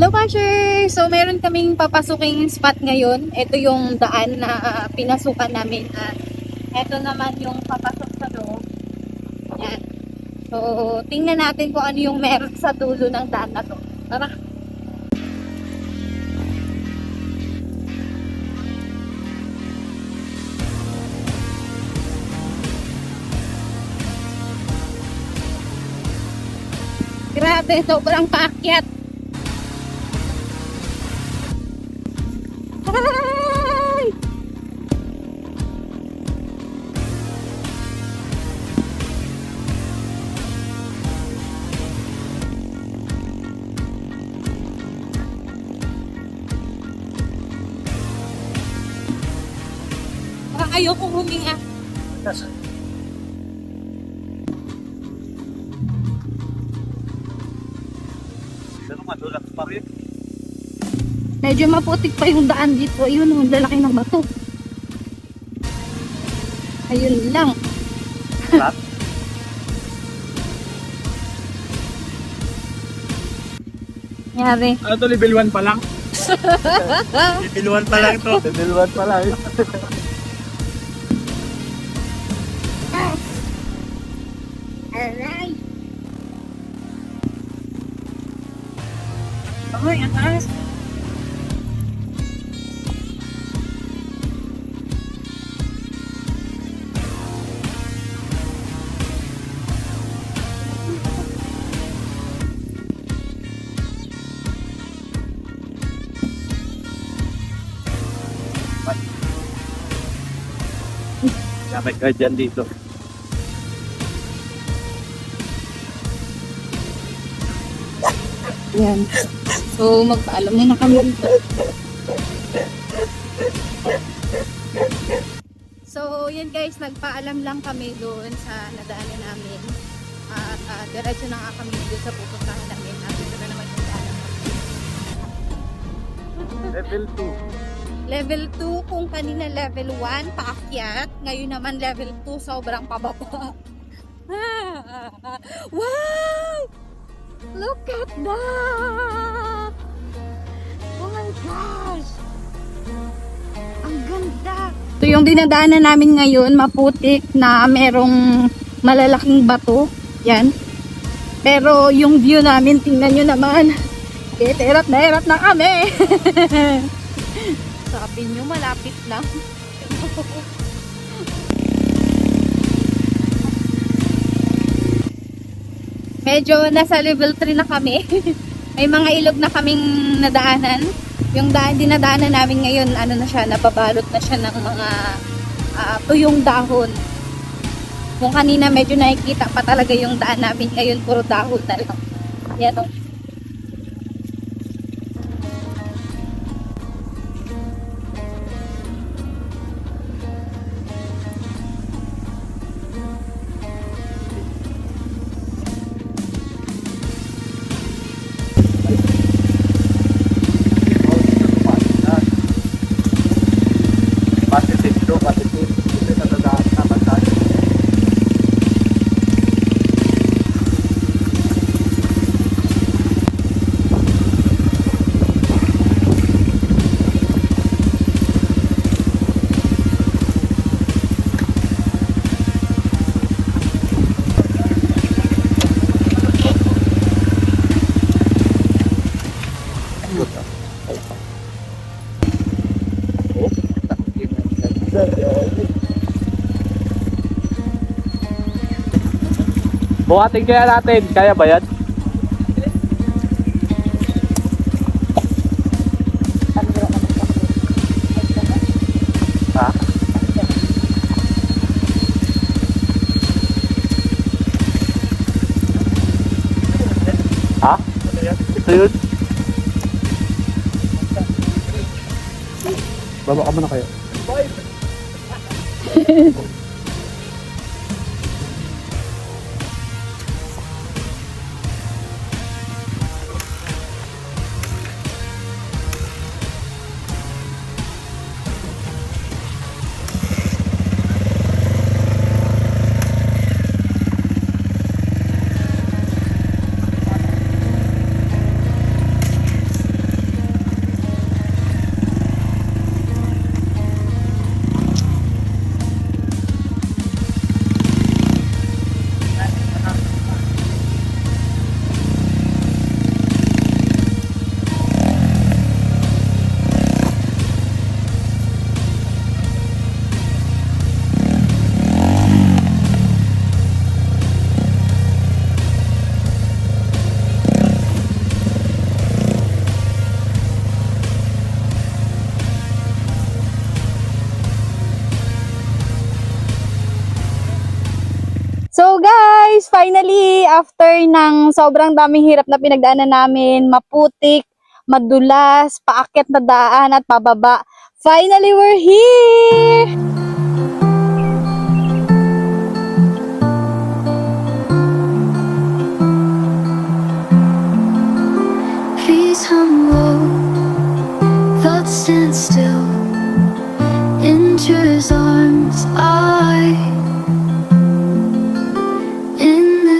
Hello, Basher! So, meron kaming papasuking spot ngayon. Ito yung daan na ah, pinasukan namin. At ito naman yung papasok sa loob. Yan. So, tingnan natin kung ano yung meron sa dulo ng daan na to. Tara! Grabe, sobrang paakyat. Parang ayokong huminga. Pero madulas pa rin. Medyo maputik pa yung daan dito. Ayun, ang lalaki ng bato. Ayun lang. Lahat? Yari. Ano to, level 1 pa lang? Bibiluan pa lang to. Bibiluan pa lang. Aray! Ay, ang taas. Sabay ka dyan dito. Yan. So, magpaalam muna kami dito. So, yan guys, nagpaalam lang kami doon sa nadaanan namin. At uh, diretso na nga kami doon sa pupuntahan namin. At ito na naman yung daanan. Level Level 2, kung kanina level 1, paakyat. Ngayon naman level 2, sobrang pababa. wow! Look at that! Oh my gosh! Ang ganda! Ito yung dinadaanan namin ngayon, maputik na merong malalaking bato. Yan. Pero yung view namin, tingnan nyo naman. Eh, hirap na hirap na kami. Sabi nyo, malapit lang. Medyo nasa level 3 na kami. May mga ilog na kaming nadaanan. Yung daan dinadaanan namin ngayon, ano na siya, nababalot na siya ng mga ah, tuyong dahon. Kung kanina medyo nakikita pa talaga yung daan namin ngayon, puro dahon na lang. Yan Buhatin kaya natin. Kaya ba yan? Ha? Ha? Ito yun? Baba ka muna kayo. finally, after ng sobrang daming hirap na pinagdaanan namin, maputik, madulas, paakyat na daan at pababa, finally we're here!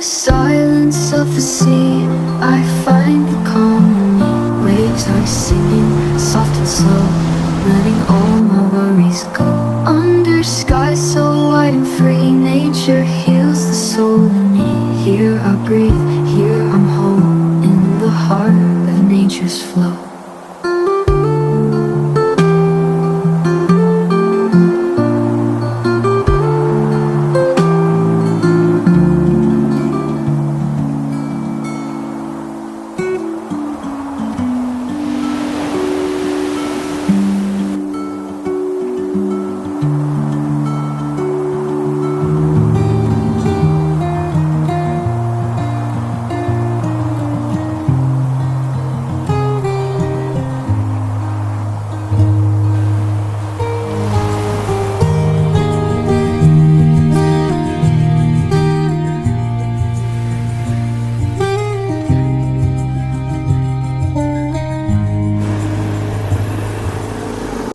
The silence of the sea, I find the calm. Waves are singing, soft and slow, letting all my worries go. Under skies so wide and free, nature heals the soul in me. Here I breathe, here I'm whole,